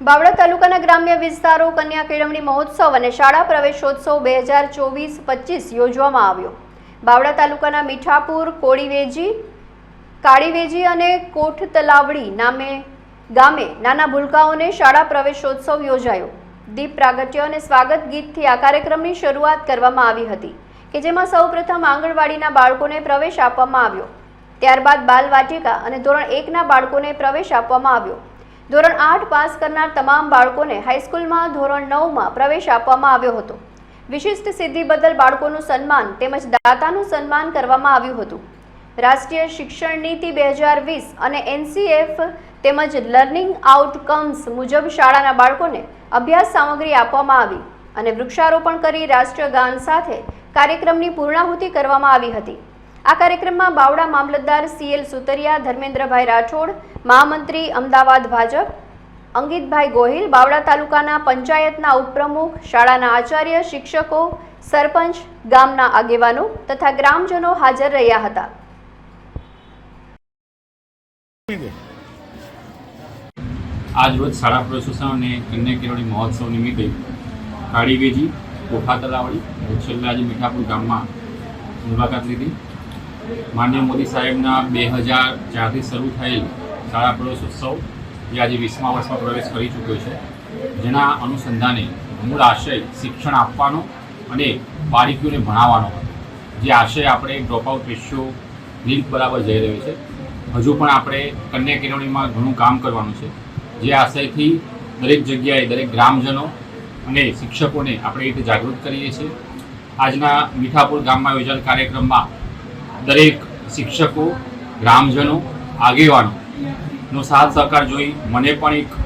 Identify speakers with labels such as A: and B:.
A: બાવળા તાલુકાના ગ્રામ્ય વિસ્તારો કન્યા કેળવણી મહોત્સવ અને શાળા પ્રવેશોત્સવ બે હજાર ચોવીસ પચીસ યોજવામાં આવ્યો. બાવળા તાલુકાના મીઠાપુર, કોળીવેજી, કાળીવેજી અને કોઠ તલાવડી નામે ગામે નાના ભૂલકાઓને શાળા પ્રવેશોત્સવ યોજાયો. દીપ પ્રાગટ્ય અને સ્વાગત ગીતથી આ કાર્યક્રમની શરૂઆત કરવામાં આવી હતી, કે જેમાં સૌપ્રથમ આંગણવાડીના બાળકોને પ્રવેશ આપવામાં આવ્યો. ત્યારબાદ બાલ વાટિકા અને ધોરણ એકના બાળકોને પ્રવેશ આપવામાં આવ્યો. ધોરણ આઠ પાસ કરનાર તમામ બાળકોને હાઈસ્કૂલમાં ધોરણ નવમાં પ્રવેશ આપવામાં આવ્યો હતો. વિશિષ્ટ સિદ્ધિ બદલ બાળકોનું સન્માન તેમજ દાતાનું સન્માન કરવામાં આવ્યું હતું. રાષ્ટ્રીય શિક્ષણ નીતિ બે હજાર વીસ અને એનસીએફ તેમજ લર્નિંગ આઉટકમ્સ મુજબ શાળાના બાળકોને અભ્યાસ સામગ્રી આપવામાં આવી અને વૃક્ષારોપણ કરી રાષ્ટ્રગાન સાથે કાર્યક્રમની પૂર્ણાહુતિ કરવામાં આવી હતી. આ કાર્યક્રમમાં બાવડા મામલતદાર સીએલ સુતરિયા, ધર્મેન્દ્રભાઈ રાઠોડ, મહામંત્રી અમદાવાદ ભાજપ અંગિતભાઈ ગોહિલ, બાવડા તાલુકાના પંચાયતના ઉપપ્રમુખ, શાળાના આચાર્ય, શિક્ષકો, સરપંચ, ગામના આગેવાનો તથા ગ્રામજનો હાજર રહ્યા હતા.
B: આજ રોજ શાળા પ્રવેશોત્સવ અને કન્યા કેળવણી મહોત્સવ નિમિત્તે કાળીવેજી કોઠા તલાવડી છેલ્લા આજે મીઠાપુર ગામમાં મુલાકાત લીધી. માનનીય મોદી સાહેબના બે હજાર ચારથી શરૂ થયેલ શાળા પ્રવેશોત્સવ જે આજે વીસમા વર્ષમાં પ્રવેશ કરી ચૂક્યો છે. જેના અનુસંધાને મૂળ આશય શિક્ષણ આપવાનો અને બાળકીઓને ભણાવવાનો જે આશય આપણે ડ્રોપઆઉટ રેશિયો નીલ બરાબર જઈ રહ્યો છે. હજુ પણ આપણે કન્યા કેળવણીમાં ઘણું કામ કરવાનું છે. જે આશયથી દરેક જગ્યાએ દરેક ગ્રામજનો અને શિક્ષકોને આપણે એ રીતે જાગૃત કરીએ છીએ. આજના મીઠાપુર ગામમાં યોજાયેલ કાર્યક્રમમાં દરેક શિક્ષકો ગ્રામજનો આગેવાનોનો સાથ સહકાર જોઈ મને પણ એક